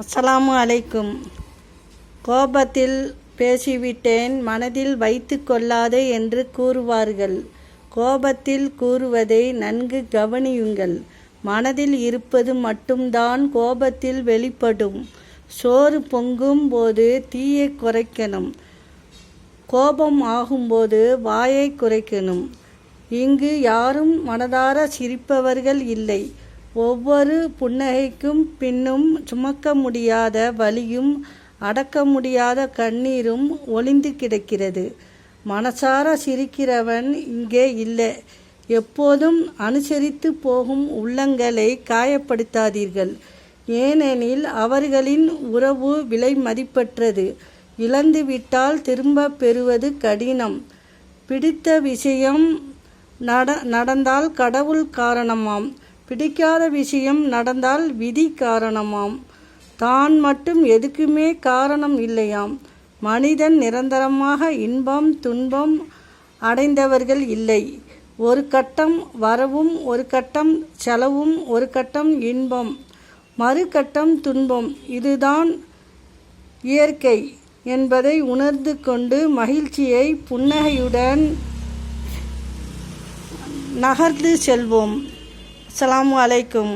அஸ்ஸலாமு அலைக்கும். கோபத்தில் பேசிவிட்டேன் மனதில் வைத்து கொள்ளாதே என்று கூறுவார்கள். கோபத்தில் கூறுவதை நன்கு கவனியுங்கள். மனதில் இருப்பது மட்டும்தான் கோபத்தில் வெளிப்படும். சோறு பொங்கும் போது தீயை குறைக்கணும். கோபம் ஆகும்போது வாயை குறைக்கணும். இங்கு யாரும் மனதார சிரிப்பவர்கள் இல்லை. ஒவ்வொரு புன்னகைக்கும் பின்னும் சுமக்க முடியாத வலியும் அடக்க முடியாத கண்ணீரும் ஒளிந்து கிடக்கிறது. மனசார சிரிக்கிறவன் இங்கே இல்லை. எப்போதும் அனுசரித்து போகும் உள்ளங்களை காயப்படுத்தாதீர்கள். ஏனெனில் அவர்களின் உறவு விலை மதிப்பற்றது. இழந்துவிட்டால் திரும்ப பெறுவது கடினம். பிடித்த விஷயம் நட நடந்தால் கடவுள் காரணமாம். பிடிக்காத விஷயம் நடந்தால் விதி காரணமாம். தான் மட்டும் எதுக்குமே காரணம் இல்லையாம். மனிதன் நிரந்தரமாக இன்பம் துன்பம் அடைந்தவர்கள் இல்லை. ஒரு கட்டம் வரவும் ஒரு கட்டம் செலவும் ஒரு கட்டம் இன்பம் மறு கட்டம் துன்பம். இதுதான் இயற்கை என்பதை உணர்ந்து கொண்டு மகிழ்ச்சியை புன்னகையுடன் நகர்ந்து செல்வோம். அஸ்ஸலாமு அலைக்கும்